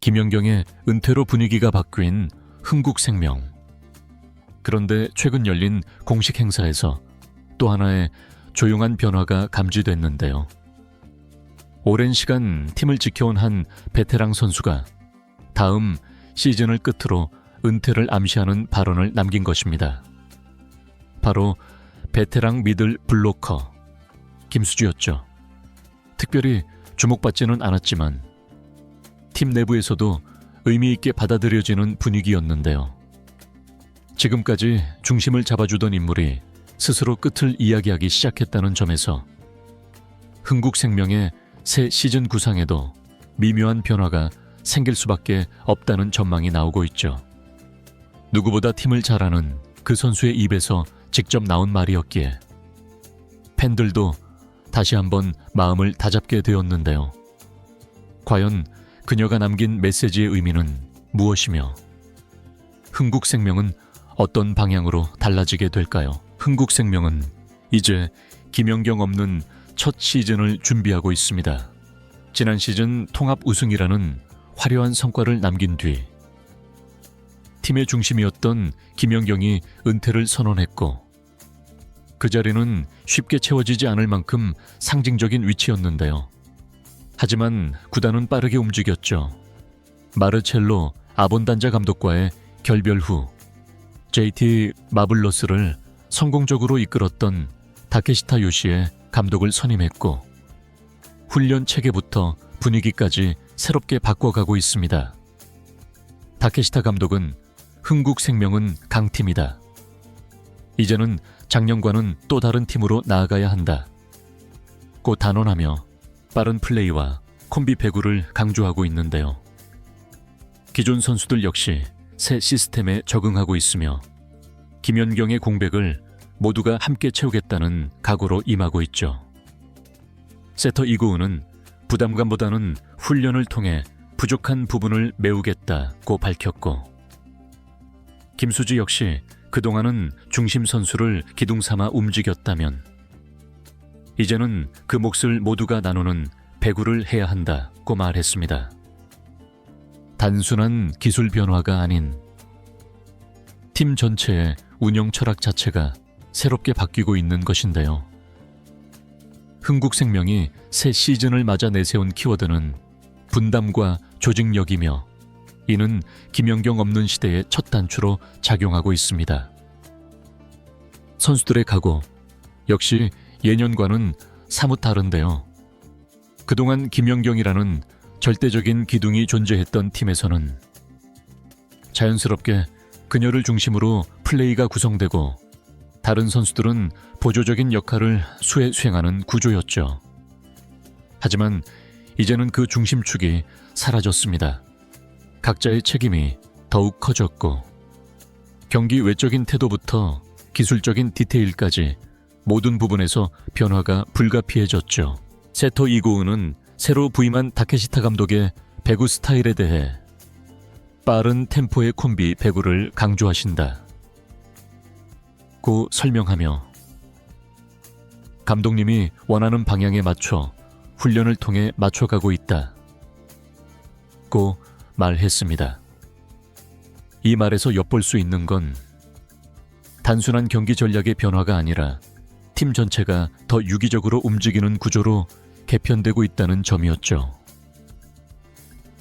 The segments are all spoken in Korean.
김연경의 은퇴로 분위기가 바뀐 흥국생명. 그런데 최근 열린 공식 행사에서 또 하나의 조용한 변화가 감지됐는데요. 오랜 시간 팀을 지켜온 한 베테랑 선수가 다음 시즌을 끝으로 은퇴를 암시하는 발언을 남긴 것입니다. 바로 베테랑 미들 블로커 김수주였죠. 특별히 주목받지는 않았지만 팀 내부에서도 의미 있게 받아들여지는 분위기였는데요. 지금까지 중심을 잡아주던 인물이 스스로 끝을 이야기하기 시작했다는 점에서 흥국생명의 새 시즌 구상에도 미묘한 변화가 생길 수밖에 없다는 전망이 나오고 있죠. 누구보다 팀을 잘 아는 그 선수의 입에서 직접 나온 말이었기에 팬들도 다시 한번 마음을 다잡게 되었는데요. 과연 그녀가 남긴 메시지의 의미는 무엇이며 흥국생명은 어떤 방향으로 달라지게 될까요? 흥국생명은 이제 김연경 없는 첫 시즌을 준비하고 있습니다. 지난 시즌 통합 우승이라는 화려한 성과를 남긴 뒤 팀의 중심이었던 김연경이 은퇴를 선언했고 그 자리는 쉽게 채워지지 않을 만큼 상징적인 위치였는데요. 하지만 구단은 빠르게 움직였죠. 마르첼로 아본단자 감독과의 결별 후 JT 마블러스를 성공적으로 이끌었던 다케시타 요시의 감독을 선임했고 훈련 체계부터 분위기까지 새롭게 바꿔가고 있습니다. 다케시타 감독은 흥국생명은 강팀이다. 이제는 작년과는 또 다른 팀으로 나아가야 한다. 고 단언하며 빠른 플레이와 콤비 배구를 강조하고 있는데요. 기존 선수들 역시 새 시스템에 적응하고 있으며 김연경의 공백을 모두가 함께 채우겠다는 각오로 임하고 있죠. 세터 이고은은 부담감보다는 훈련을 통해 부족한 부분을 메우겠다고 밝혔고 김수지 역시 그동안은 중심 선수를 기둥 삼아 움직였다면 이제는 그 몫을 모두가 나누는 배구를 해야 한다고 말했습니다. 단순한 기술 변화가 아닌 팀 전체의 운영 철학 자체가 새롭게 바뀌고 있는 것인데요. 흥국생명이 새 시즌을 맞아 내세운 키워드는 분담과 조직력이며 이는 김연경 없는 시대의 첫 단추로 작용하고 있습니다. 선수들의 각오 역시 예년과는 사뭇 다른데요. 그동안 김연경이라는 절대적인 기둥이 존재했던 팀에서는 자연스럽게 그녀를 중심으로 플레이가 구성되고 다른 선수들은 보조적인 역할을 수행 수행하는 구조였죠. 하지만 이제는 그 중심축이 사라졌습니다. 각자의 책임이 더욱 커졌고 경기 외적인 태도부터 기술적인 디테일까지 모든 부분에서 변화가 불가피해졌죠. 세토 이고우는 새로 부임한 다케시타 감독의 배구 스타일에 대해 빠른 템포의 콤비 배구를 강조하신다. 고 설명하며 감독님이 원하는 방향에 맞춰 훈련을 통해 맞춰가고 있다. 고 말했습니다. 이 말에서 엿볼 수 있는 건 단순한 경기 전략의 변화가 아니라 팀 전체가 더 유기적으로 움직이는 구조로 개편되고 있다는 점이었죠.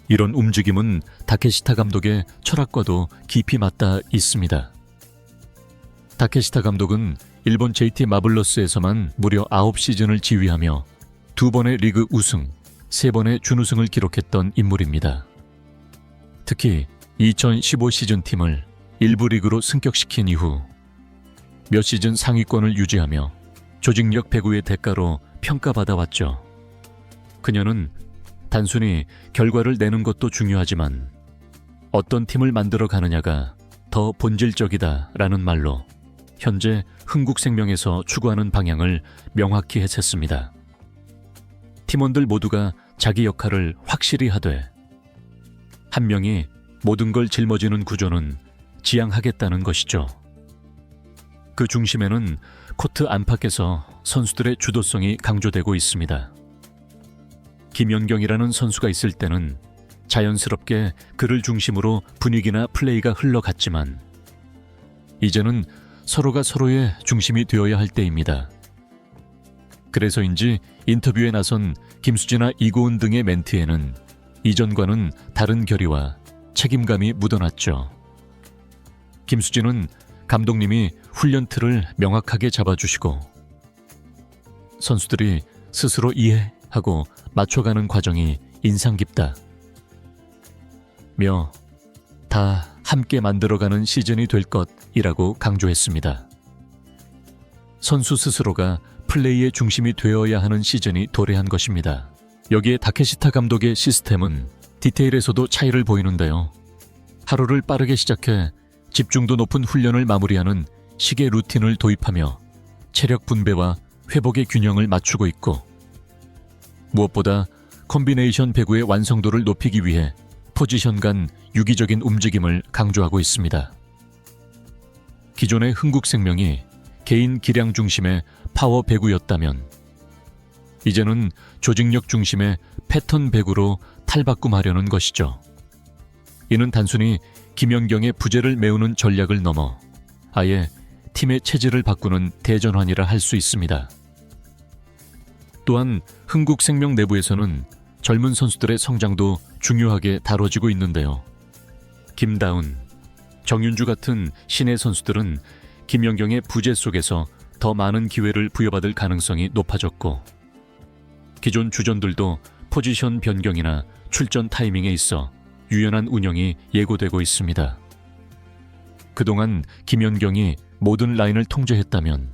이런 움직임은 다케시타 감독의 철학과도 깊이 맞닿아 있습니다. 다케시타 감독은 일본 JT 마블러스에서만 무려 9시즌을 지휘하며 두 번의 리그 우승, 세 번의 준우승을 기록했던 인물입니다. 특히 2015 시즌 팀을 일부 리그로 승격시킨 이후 몇 시즌 상위권을 유지하며 조직력 배구의 대가로 평가받아 왔죠. 그녀는 단순히 결과를 내는 것도 중요하지만 어떤 팀을 만들어 가느냐가 더 본질적이다라는 말로 현재 흥국생명에서 추구하는 방향을 명확히 해쳤습니다. 팀원들 모두가 자기 역할을 확실히 하되 한 명이 모든 걸 짊어지는 구조는 지향하겠다는 것이죠. 그 중심에는 코트 안팎에서 선수들의 주도성이 강조되고 있습니다. 김연경이라는 선수가 있을 때는 자연스럽게 그를 중심으로 분위기나 플레이가 흘러갔지만 이제는 서로가 서로의 중심이 되어야 할 때입니다. 그래서인지 인터뷰에 나선 김수진아 이고은 등의 멘트에는 이전과는 다른 결의와 책임감이 묻어났죠. 김수진은 감독님이 훈련 틀을 명확하게 잡아주시고 선수들이 스스로 이해하고 맞춰가는 과정이 인상 깊다. 며 다 함께 만들어가는 시즌이 될 것이라고 강조했습니다. 선수 스스로가 플레이의 중심이 되어야 하는 시즌이 도래한 것입니다. 여기에 다케시타 감독의 시스템은 디테일에서도 차이를 보이는데요. 하루를 빠르게 시작해 집중도 높은 훈련을 마무리하는 시계 루틴을 도입하며 체력 분배와 회복의 균형을 맞추고 있고 무엇보다 콤비네이션 배구의 완성도를 높이기 위해 포지션 간 유기적인 움직임을 강조하고 있습니다. 기존의 흥국생명이 개인 기량 중심의 파워 배구였다면 이제는 조직력 중심의 패턴 배구로 탈바꿈하려는 것이죠. 이는 단순히 김연경의 부재를 메우는 전략을 넘어 아예 팀의 체질을 바꾸는 대전환이라 할 수 있습니다. 또한 흥국생명 내부에서는 젊은 선수들의 성장도 중요하게 다뤄지고 있는데요. 김다운, 정윤주 같은 신의 선수들은 김연경의 부재 속에서 더 많은 기회를 부여받을 가능성이 높아졌고 기존 주전들도 포지션 변경이나 출전 타이밍에 있어 유연한 운영이 예고되고 있습니다. 그동안 김연경이 모든 라인을 통제했다면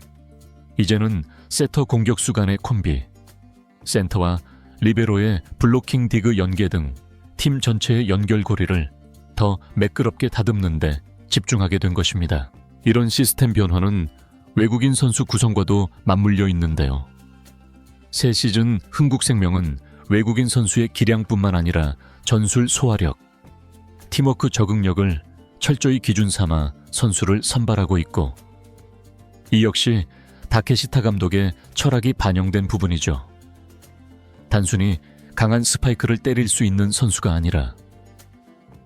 이제는 세터 공격수 간의 콤비, 센터와 리베로의 블로킹 디그 연계 등 팀 전체의 연결고리를 더 매끄럽게 다듬는데 집중하게 된 것입니다. 이런 시스템 변화는 외국인 선수 구성과도 맞물려 있는데요. 새 시즌 흥국생명은 외국인 선수의 기량뿐만 아니라 전술 소화력, 팀워크 적응력을 철저히 기준 삼아 선수를 선발하고 있고 이 역시 다케시타 감독의 철학이 반영된 부분이죠. 단순히 강한 스파이크를 때릴 수 있는 선수가 아니라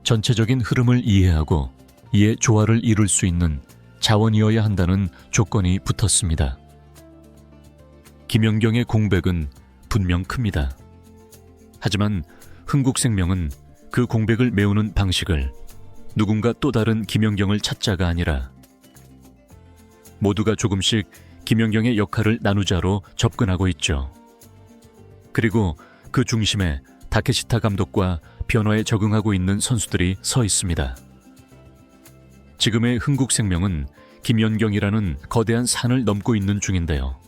전체적인 흐름을 이해하고 이에 조화를 이룰 수 있는 자원이어야 한다는 조건이 붙었습니다. 김연경의 공백은 분명 큽니다. 하지만 흥국생명은 그 공백을 메우는 방식을 누군가 또 다른 김연경을 찾자가 아니라 모두가 조금씩 김연경의 역할을 나누자로 접근하고 있죠. 그리고 그 중심에 다케시타 감독과 변화에 적응하고 있는 선수들이 서 있습니다. 지금의 흥국생명은 김연경이라는 거대한 산을 넘고 있는 중인데요.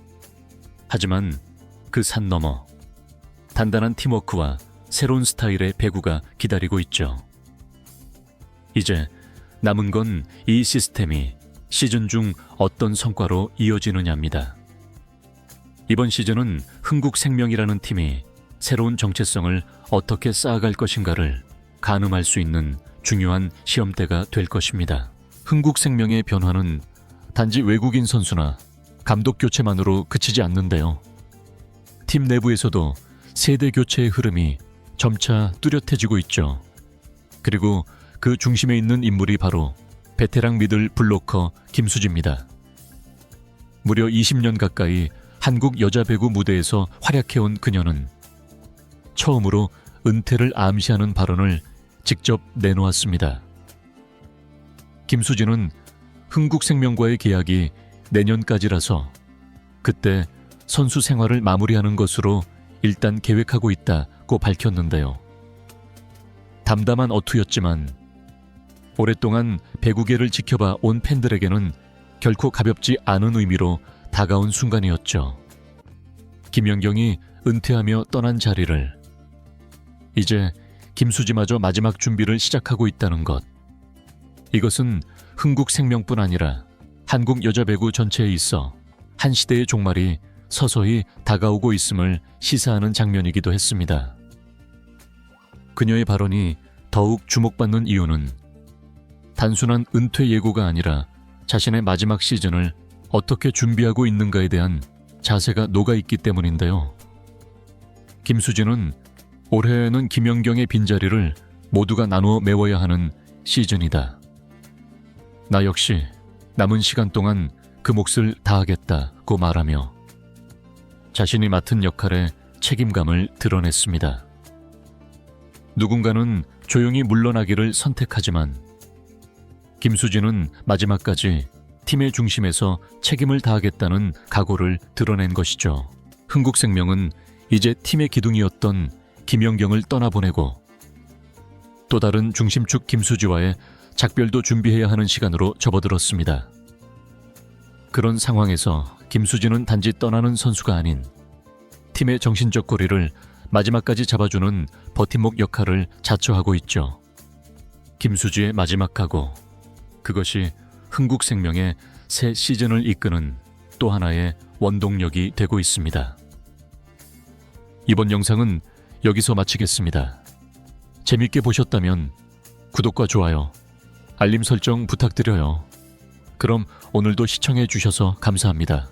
하지만 그 산 너머 단단한 팀워크와 새로운 스타일의 배구가 기다리고 있죠. 이제 남은 건 이 시스템이 시즌 중 어떤 성과로 이어지느냐입니다. 이번 시즌은 흥국생명이라는 팀이 새로운 정체성을 어떻게 쌓아갈 것인가를 가늠할 수 있는 중요한 시험대가 될 것입니다. 흥국생명의 변화는 단지 외국인 선수나 감독 교체만으로 그치지 않는데요. 팀 내부에서도 세대 교체의 흐름이 점차 뚜렷해지고 있죠. 그리고 그 중심에 있는 인물이 바로 베테랑 미들 블로커 김수지입니다. 무려 20년 가까이 한국 여자 배구 무대에서 활약해온 그녀는 처음으로 은퇴를 암시하는 발언을 직접 내놓았습니다. 김수진은 흥국생명과의 계약이 내년까지라서 그때 선수 생활을 마무리하는 것으로 일단 계획하고 있다 고 밝혔는데요. 담담한 어투였지만 오랫동안 배구계를 지켜봐 온 팬들에게는 결코 가볍지 않은 의미로 다가온 순간이었죠. 김연경이 은퇴하며 떠난 자리를 이제 김수지마저 마지막 준비를 시작하고 있다는 것. 이것은 흥국 생명뿐 아니라 한국 여자 배구 전체에 있어 한 시대의 종말이 서서히 다가오고 있음을 시사하는 장면이기도 했습니다. 그녀의 발언이 더욱 주목받는 이유는 단순한 은퇴 예고가 아니라 자신의 마지막 시즌을 어떻게 준비하고 있는가에 대한 자세가 녹아 있기 때문인데요. 김수진은 올해는 김연경의 빈자리를 모두가 나누어 메워야 하는 시즌이다. 나 역시 남은 시간 동안 그 몫을 다하겠다고 말하며 자신이 맡은 역할에 책임감을 드러냈습니다. 누군가는 조용히 물러나기를 선택하지만 김수진은 마지막까지 팀의 중심에서 책임을 다하겠다는 각오를 드러낸 것이죠. 흥국생명은 이제 팀의 기둥이었던 김연경을 떠나보내고 또 다른 중심축 김수지와의 작별도 준비해야 하는 시간으로 접어들었습니다. 그런 상황에서 김수진은 단지 떠나는 선수가 아닌 팀의 정신적 고리를 마지막까지 잡아주는 버팀목 역할을 자처하고 있죠. 김수지의 마지막 각오. 그것이 흥국생명의 새 시즌을 이끄는 또 하나의 원동력이 되고 있습니다. 이번 영상은 여기서 마치겠습니다. 재밌게 보셨다면 구독과 좋아요, 알림 설정 부탁드려요. 그럼 오늘도 시청해 주셔서 감사합니다.